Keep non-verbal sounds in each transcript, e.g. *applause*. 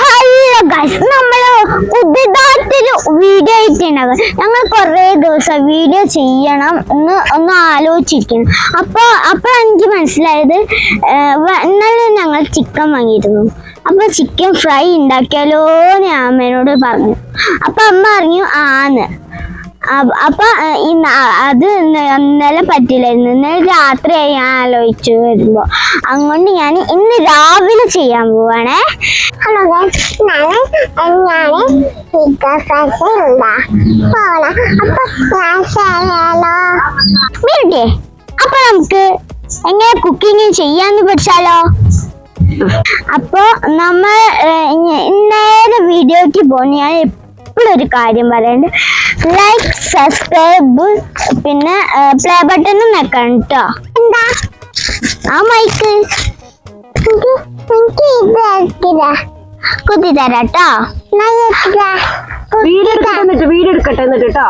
Hello guys നമ്മൾ പുതിയതായിട്ടൊരു video ആയിട്ടുണ്ടാകും ഞങ്ങൾ കുറേ ദിവസം വീഡിയോ ചെയ്യണം എന്ന് ഒന്ന് ആലോചിച്ചിരിക്കുന്നു. അപ്പൊ അപ്പൊ എനിക്ക് മനസ്സിലായത് ഇന്നലെ ഞങ്ങൾ ചിക്കൻ വാങ്ങിയിരുന്നു. അപ്പൊ ചിക്കൻ ഫ്രൈ ഉണ്ടാക്കിയാലോ അമ്മേനോട് പറഞ്ഞു. അപ്പൊ അമ്മ പറഞ്ഞു ആന്ന്. അപ്പൊ അത് ഇന്ന് ഇന്നലെ പറ്റില്ലായിരുന്നു. ഇന്നലെ രാത്രിയായി ഞാൻ ആലോചിച്ചു വരുമ്പോ. അതുകൊണ്ട് ഞാൻ ഇന്ന് രാവിലെ ചെയ്യാൻ പോവാണേ. ഹലോ വീട്ടെ അപ്പൊ നമുക്ക് എങ്ങനെ കുക്കിംഗ് ചെയ്യാന്ന് പഠിച്ചാലോ? *laughs* അപ്പൊ നമ്മൾ ഇന്നേരം വീഡിയോക്ക് പോകുന്ന ഞാൻ ഒരു കാര്യം പറയുന്നുണ്ട് ലൈക്ക് സബ്സ്ക്രൈബ് പിന്നെ പ്ലേ ബട്ടണും വെക്കണം കേട്ടോ എന്താ? ആ മൈക്ക് കുത്തി തരാട്ടോ എന്നിട്ട് കേട്ടോ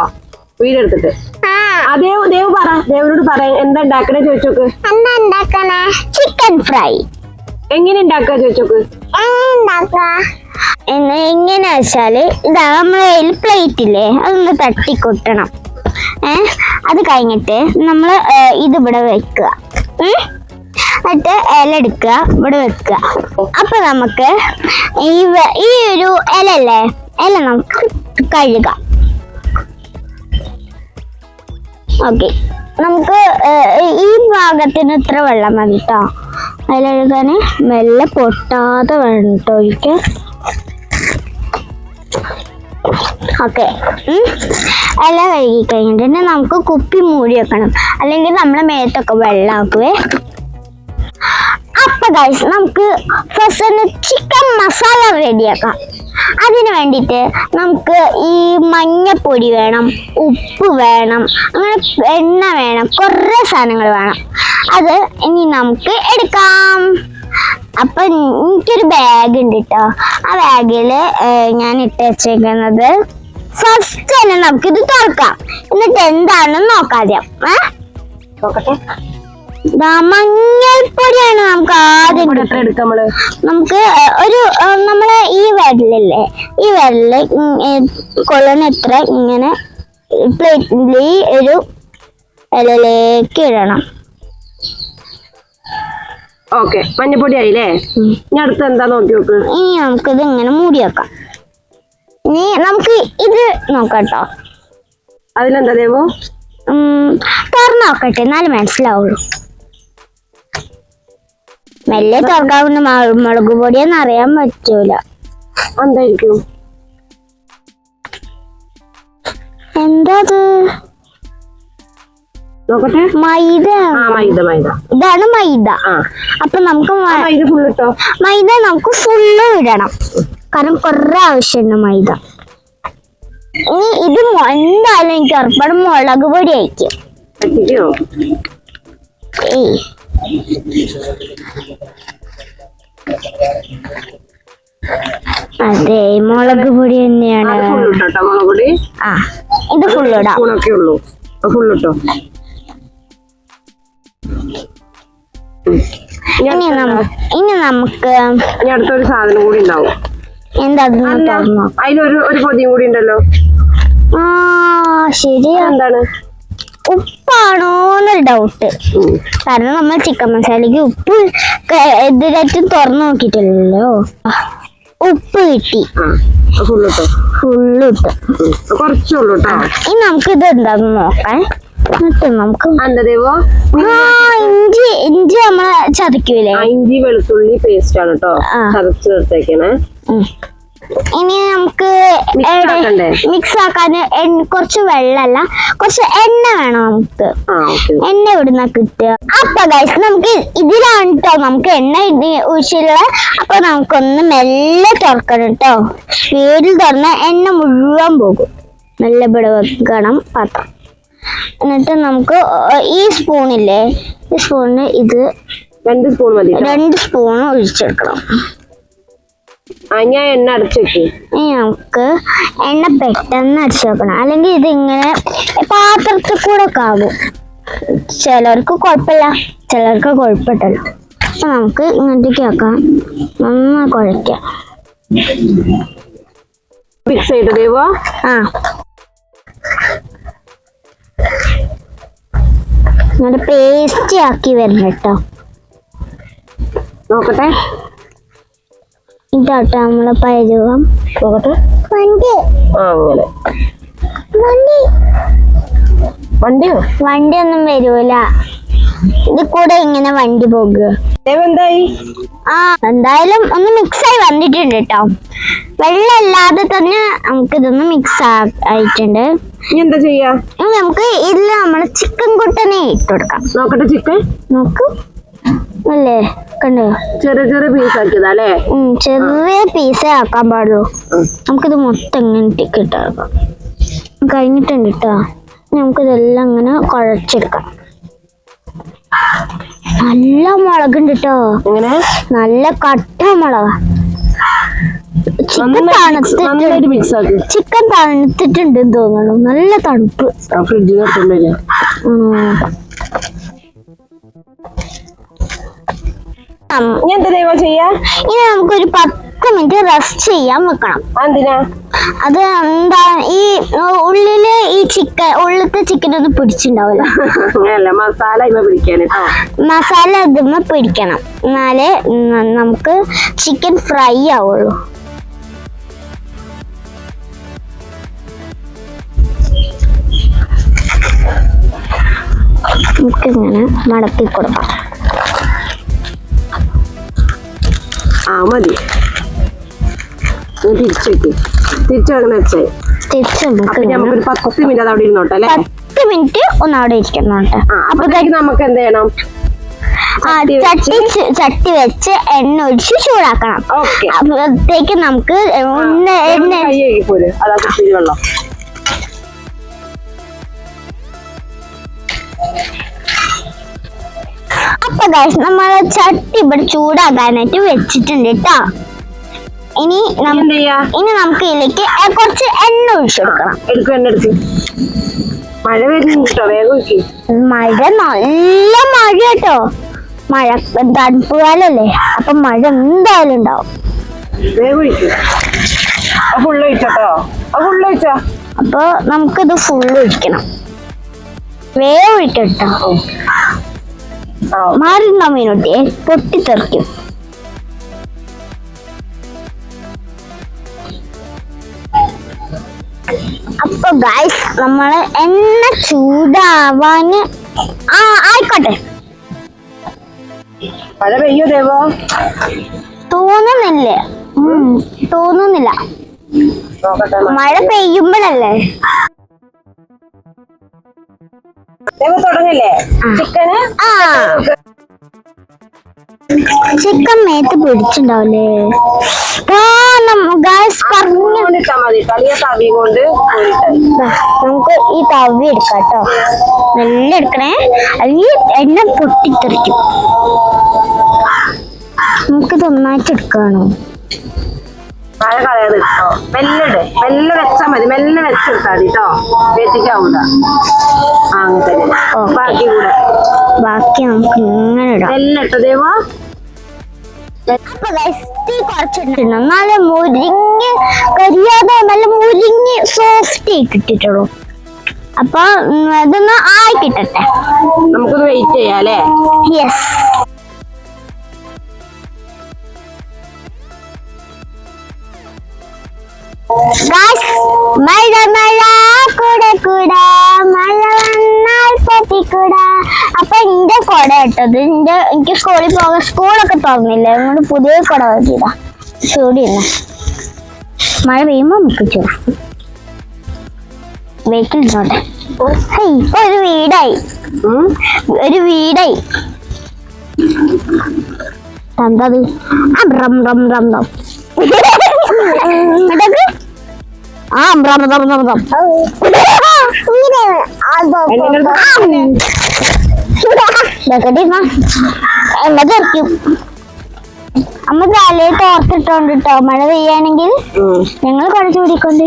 ദേവ് ദേവ് പറ. ദേവനോട് പറ. എന്താ ഉണ്ടാക്കണേ ചോദിച്ചോക്ക്. എന്താ ഉണ്ടാക്കണേ? ചിക്കൻ ഫ്രൈ എങ്ങനെ ഉണ്ടാക്കുക ചോദിച്ചോക്ക്? എന്ന് എങ്ങനെ വെച്ചാൽ ഇതാ നമ്മളെ കയ്യിൽ പ്ലേറ്റ് ഇല്ലേ? അതൊന്ന് തട്ടിക്കൊട്ടണം ഏ? അത് കഴിഞ്ഞിട്ട് നമ്മൾ ഇതിവിടെ വെക്കുക? എന്നിട്ട് ഇല എടുക്കുക ഇവിടെ വെക്കുക. അപ്പൊ നമുക്ക് ഈ ഈ ഒരു ഇല അല്ലേ ഇല നമുക്ക് കഴുകാം. ഓക്കെ. നമുക്ക് ഈ ഭാഗത്തിന് ഇത്ര വെള്ളം മതി കേട്ടോ അതിലെഴുകാന് മെല്ലെ പൊട്ടാതെ വേണം കേട്ടോ ഒഴിക്കാൻ. ഓക്കെ. എല്ലാം കഴുകി കഴിഞ്ഞിട്ട് നമുക്ക് കുപ്പി മൂടി വെക്കണം. അല്ലെങ്കിൽ നമ്മളെ മേത്തൊക്കെ വെള്ളമാക്കുവേ അപ്പൊ ഗൈസ് നമുക്ക് ഫസ്റ്റ് ചിക്കൻ മസാല റെഡിയാക്കാം അതിന് വേണ്ടിയിട്ട് നമുക്ക് ഈ മഞ്ഞപ്പൊടി വേണം ഉപ്പ് വേണം അങ്ങനെ എണ്ണ വേണം കുറേ സാധനങ്ങൾ വേണം. അത് ഇനി നമുക്ക് എടുക്കാം. അപ്പൊ എനിക്കൊരു ബാഗ് ഉണ്ട് കേട്ടോ ആ ബാഗിൽ ഞാൻ ഇട്ട് വെച്ചേക്കുന്നത് ഫസ്റ്റ് തന്നെ ഇത് തുറക്കാം. എന്നിട്ട് എന്താണെന്ന് നോക്കാദ്യം മഞ്ഞൾപ്പൊടിയാണ് നമുക്ക് ആദ്യം നമുക്ക് ഒരു നമ്മളെ ഈ വിരലില്ലേ ഈ വിരൽ കൊള്ളുന്ന എത്ര ഇങ്ങനെ പ്ലേറ്റിൽ ഒരു ഇലയിലേക്ക് ഇടണം. ഓക്കെ മഞ്ഞപ്പൊടി ആയില്ലേ ഇനി അടുത്ത് എന്താ നോക്കി നോക്ക്? ഇനി നമുക്കിത് ഇങ്ങനെ മൂടി വെക്കാം ഇനി നമുക്ക് ഇത് നോക്കാട്ടോ. കേട്ടോ അതിലെന്താ ദേവോ? തുറന്നു നോക്കട്ടെ എന്നാലും മനസ്സിലാവുള്ളൂ. മെല്ലെ തുറക്കാവുന്ന മുളക് പൊടിയെന്ന് അറിയാൻ പറ്റൂല. എന്തായിരിക്കും? എന്താ നോക്കട്ടെ. മൈദ. ആ മൈദ മൈദ. ഇതാണ് മൈദ. ആ. അപ്പൊ നമുക്ക് മൈദ ഫുൾ ഇട്ടോ? മൈദ നമുക്ക് ഫുള്ള് ഇടണം. കാരണം കുറെ ആവശ്യമുണ്ട് മൈദ. ഇനി ഇത് എന്തായാലും എനിക്ക് ഉറപ്പാണ് മുളക് പൊടി അയക്കും അതെ മുളക് പൊടി തന്നെയാണ്. ഇത് ഫുള്ള് ഇടാം. ഇനി നമുക്ക് ഇനി അടുത്തൊരു സാധനം കൂടി ഉണ്ടാവും. എന്താ അതിലൊരു ഒരു പൊതിയും കൂടി ഉണ്ടല്ലോ. ആ ശരിയാ. എന്താണ് ഉപ്പാണോ എന്നൊരു ഡൗട്ട്. കാരണം നമ്മൾ ചിക്കൻ മസാലയ്ക്ക് ഉപ്പ് എതിരായിട്ടും തുറന്നു നോക്കിയിട്ടില്ലല്ലോ. ഉപ്പ് കിട്ടി. ഫുള്ള് കേട്ടോ ഇനി നമുക്ക് ഇത് എന്താന്ന് നോക്കാം. എന്നിട്ട് നമുക്ക് എന്താ ഇഞ്ചി ഇഞ്ചി നമ്മളെ ചതക്കൂലേ ഇഞ്ചി വെളുത്തുള്ളി പേസ്റ്റ് ആണ് കേട്ടോ. ചതച്ച് ചേർത്തേക്കണേ ഇനി നമുക്ക് മിക്സ് ആക്കാൻ കുറച്ച് വെള്ളമല്ല കുറച്ച് എണ്ണ വേണം നമുക്ക്. എണ്ണ ഇവിടുന്ന കിട്ടുക? അപ്പൊ ഗൈസ് നമുക്ക് ഇതിലാണ് കേട്ടോ നമുക്ക് എണ്ണ ഒഴിച്ചുള്ള അപ്പൊ നമുക്കൊന്ന് മെല്ലെ തുറക്കണം കേട്ടോ സ്പീഡിൽ തുറന്ന എണ്ണ മുഴുവൻ പോകും. മെല്ലെ ഇവിടെ വെക്കണം പാത്രം. എന്നിട്ട് നമുക്ക് ഈ സ്പൂണില്ലേ ഈ സ്പൂണിന് ഇത് രണ്ട് സ്പൂൺ മതി രണ്ട് സ്പൂൺ ഒഴിച്ചെടുക്കണം. ഞാൻ എണ്ണ അടച്ചു നമുക്ക് എണ്ണ പെട്ടെന്ന് അടിച്ചു വെക്കണം. അല്ലെങ്കിൽ ഇതിങ്ങനെ പാത്രത്തിൽ കൂടെ ഒക്കെ ആകും ചിലർക്ക് കുഴപ്പമില്ല. ചിലർക്ക് കുഴപ്പമില്ല അപ്പൊ നമുക്ക് ഇങ്ങോട്ടേക്ക് വെക്കാം. നന്നായി കുഴക്കാം ആ. എന്നിട്ട് പേസ്റ്റ് ആക്കി വരണം കേട്ടോ. നോക്കട്ടെ. ഇതാട്ടോ നമ്മളെ പരുവം നോക്കട്ടെ. വണ്ടി. അങ്ങനെ. വണ്ടി. വണ്ടിയോ? വണ്ടി ഒന്നും വരൂല. ഇത് കൂടെ ഇങ്ങനെ വണ്ടി പോകുക. ആ എന്തായാലും ഒന്ന് മിക്സ് ആയി വന്നിട്ടുണ്ട് കേട്ടോ. വെള്ളം ഇല്ലാതെ തന്നെ നമുക്ക് ഇതൊന്ന് മിക്സ് ആയിട്ടുണ്ട്. ഇനി എന്താ ചെയ്യാ നമുക്ക് ഇതിൽ നമ്മളെ ചിക്കൻ കുട്ടനെ ഇട്ട് കൊടുക്കാം. നോക്കട്ടെ ചിക്കൻ നോക്കൂ. അല്ലേ? കണ്ടോ? ചെറിയ ചെറിയ പീസ് ആക്കിയതാ അല്ലേ? ചെറിയ പീസേ ആക്കാൻ പാടുള്ളൂ. നമുക്കിത് മൊത്തം ഇങ്ങനെ കിട്ടാക്കാം കഴിഞ്ഞിട്ടുണ്ട് കേട്ടോ നമുക്കിതെല്ലാം ഇങ്ങനെ കുഴച്ചെടുക്കാം. നല്ല മുളകുണ്ട് കേട്ടോ നല്ല കട്ട മുളക. ചിക്കൻ നന്നായിട്ട് തണുത്തിട്ട് നന്നായിട്ട് മിക്സ് ആക്കി. ചിക്കൻ തണുത്തിട്ടുണ്ട് തോന്നുന്നു നല്ല തണുപ്പ്. ഇനി നമുക്കൊരു പത്ത് മിനിറ്റ് റെസ്റ്റ് ചെയ്യാൻ വെക്കണം. അത് എന്താ ഈ ഉള്ളിൽ ഈ ചിക്കൻ ഉള്ളിലത്തെ ചിക്കൻ ഒന്നും പിടിച്ചിണ്ടാവില്ല മസാല മസാല ഇതുമ്മ പിടിക്കണം. എന്നാലേ നമുക്ക് ചിക്കൻ ഫ്രൈ ആവുള്ളൂ. നമുക്കിങ്ങനെ മടക്കി കൊടുക്കാം ആ മതി. ഇനി തിരിച്ചു വെക്ക് തിരിച്ചു അങ്ങനെ വെച്ചേ. തിരിച്ച് അപ്പൊ നമുക്ക് ഇങ്ങനെ നമുക്കൊരു പത്ത് മിനിറ്റ് അത് അവിടെ ഇരുന്നോട്ടെ അല്ലേ? പത്ത് മിനിറ്റ് ഒന്ന് അവിടെ ഇരിക്കുന്നുണ്ട് ആ അപ്പോഴത്തേക്ക് നമുക്ക് എന്ത് ചെയ്യണം? ആ ചട്ടി വെച്ച് എണ്ണ ഒഴിച്ച് ചൂടാക്കണം. അപ്പോഴത്തേക്ക് നമുക്ക് എണ്ണ എണ്ണ അപ്പൊ ഗൈസ് നമ്മൾ ചട്ടി ഇവിടെ ചൂടാക്കാനായിട്ട് വെച്ചിട്ടുണ്ട് കേട്ടോ ഇനി ഇനി നമുക്ക് ഇതിലേക്ക് കുറച്ച് എണ്ണ ഒഴിച്ചു കൊടുക്കണം. മഴ വേഗം മഴ നല്ല മഴ കേട്ടോ മഴ തണുപ്പ് കാലല്ലേ അപ്പൊ മഴ എന്തായാലും ഉണ്ടാവും. അപ്പൊ നമുക്കിത് ഫുള്ള് ഒഴിക്കണം. വേഗം ഒഴിക്കട്ടോ ആ മീനുട്ടിയെ മീനോട്ടി പൊട്ടിത്തെറിക്കും. അപ്പൊ ഗൈസ് നമ്മൾ എണ്ണ ചൂടാവാന് ആ ആയിക്കോട്ടെ. മഴ പെയ്യോ ദേവോ? തോന്നുന്നില്ലേ. തോന്നുന്നില്ല. മഴ പെയ്യുമ്പോഴല്ലേ? തുടങ്ങില്ലേ? ചിക്കന്? ആ. ചിക്കൻ മേത്ത് ദാ, നമുക്ക് ഈ തവി എടുക്കാം കേട്ടോ. നല്ല എടുക്കണേ. അല്ലെങ്കിൽ എണ്ണ പൊട്ടിത്തെറിക്കും. നമുക്ക് നന്നായിട്ട് എടുക്കാണോ മഴ കളയാതെ കേട്ടോ മെല്ലെ മെല്ലെ വെച്ചാ മതി. മെല്ലെ വെച്ചെടുത്താ മതി കേട്ടോ. വേറ്റിക്കാവൂല ബാക്കി കൂടെ. ബാക്കി നമുക്ക് ഇങ്ങനെ ഇടാം. മെല്ലെ ഇട്ടോ ദേവോ? കുറച്ചിട്ടുണ്ട് നല്ല മുരിങ്ങ കരിയാതെ നല്ല മുരിങ്ങ സോഫ്റ്റ് ആയി കിട്ടിട്ടുള്ളൂ അപ്പൊ ഇതൊന്ന് ആയി കിട്ടട്ടെ. നമുക്കൊന്ന് വെയിറ്റ് ചെയ്യാം അല്ലേ? യെസ് മഴ മഴ കൂടെ കൂടെ. പൊട്ടിക്കൂട അപ്പൊ എന്റെ കുട കേട്ടത്. എന്റെ എനിക്ക് സ്കൂളിൽ പോകാൻ സ്കൂളൊക്കെ തുറന്നില്ലേ. അതുകൊണ്ട് പുതിയ കുട നോക്കിയതാ ചൂടില്ല മഴ പെയ്യുമ്പോ നമുക്ക് ചൂടാ വെയിറ്റിലിരുന്നോട്ടെ ഹേയ്, ഇപ്പൊ ഒരു വീടായി. ഒരു വീടായി. റം ദാ ബ്രം *laughs* ആ മഴ പെയ്യാണെങ്കിൽ ഞങ്ങൾ കുറച്ചു കൂടിക്കൊണ്ട്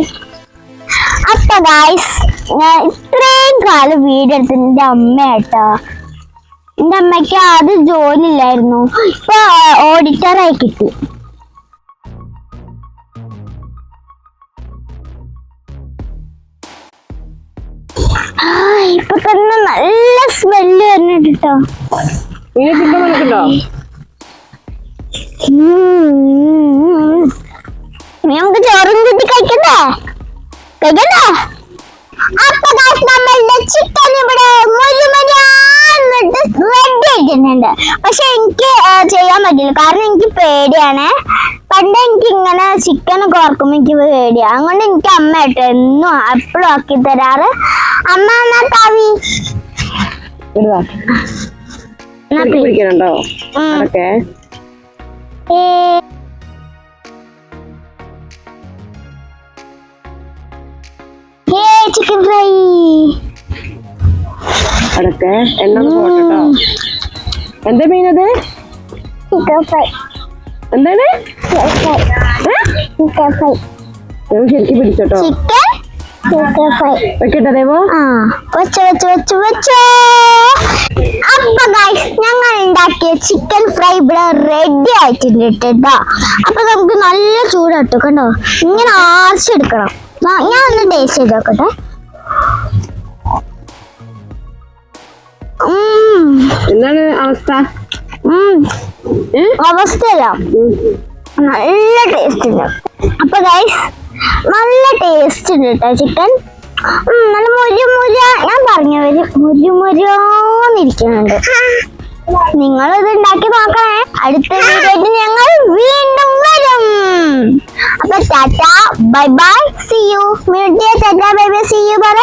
അപ്പൊ ഗായ്സ് ഞാൻ ഇത്രയും കാലം വീടെടുത്ത് എന്റെ അമ്മ കേട്ടോ എന്റെ അമ്മയ്ക്ക് ആദ്യം ജോലി ഇല്ലായിരുന്നു ഇപ്പൊ ഓഡിറ്ററായി കിട്ടി. തന്നെ നല്ല സ്മെല്ല് വരുന്നുണ്ട് കേട്ടോ ഇനി പിന്നെ നിനക്കുണ്ടോ നമുക്ക് ചോറും കൂട്ടി കഴിക്കണ്ടേ? കഴിക്കണ്ടേ? അപ്പൊ നമ്മളുടെ ചിക്കൻ ഇവിടെ മുരുമുരാന്നിട്ട് റെഡി ആയിട്ടുണ്ട് പക്ഷെ എനിക്ക് ചെയ്യാൻ പറ്റില്ല കാരണം എനിക്ക് പേടിയാണ്. പണ്ട് എനിക്ക് ഇങ്ങനെ ചിക്കൻ ഓർക്കുമ്പോ എനിക്ക് പേടിയാ. അതുകൊണ്ട് എനിക്ക് അമ്മ കേട്ടോ എന്നും എപ്പോഴും ആക്കി തരാറ്. അമ്മ എന്നാ താവി. പിടിക്കണുണ്ടോ ഉം. ചിക്കൻ ഫ്രൈ അതൊക്കെ എണ്ണ പോട്ടോ എന്താ മീനത് ചിക്കൻ ഫ്രൈ എന്താണ്? ചിക്കൻ ഫ്രൈ ഞാൻ ശരിക്കും പിടിച്ചോട്ടോ വെക്കട്ടെ ദേവോ. ആ. വെച്ചോ വെച്ചോ വെച്ചോ വെച്ചോ. അപ്പൊ ഗൈസ് ഞങ്ങൾ ഉണ്ടാക്കിയ ചിക്കൻ ഫ്രൈ ഇവിടെ റെഡി ആയിട്ടുണ്ട് കേട്ടോ അപ്പൊ നമുക്ക് നല്ല ചൂടാട്ടോ കണ്ടോ? ഇങ്ങനെ ആർച്ചെടുക്കണം. ഞാൻ ഒന്ന് ടേസ്റ്റ് ചെയ്ത് നോക്കട്ടെ. ഉം, എന്താണ് അവസ്ഥ? അവസ്ഥയല്ല. നല്ല ടേസ്റ്റ് ഉണ്ട്. അപ്പൊ ഗൈസ് നല്ല ടേസ്റ്റ് ഉണ്ട് കേട്ടോ ചിക്കൻ നല്ല മുരു മുര ഞാൻ പറഞ്ഞ വരും മുരു മുരോന്നിരിക്കുന്നുണ്ട് നിങ്ങൾ ഇത് ഉണ്ടാക്കി നോക്കണേ. അടുത്ത വീഡിയോയിൽ ഞങ്ങൾ വീണ്ടും വരും. അപ്പൊ tata bye bye see you tata bye bye see you പറ.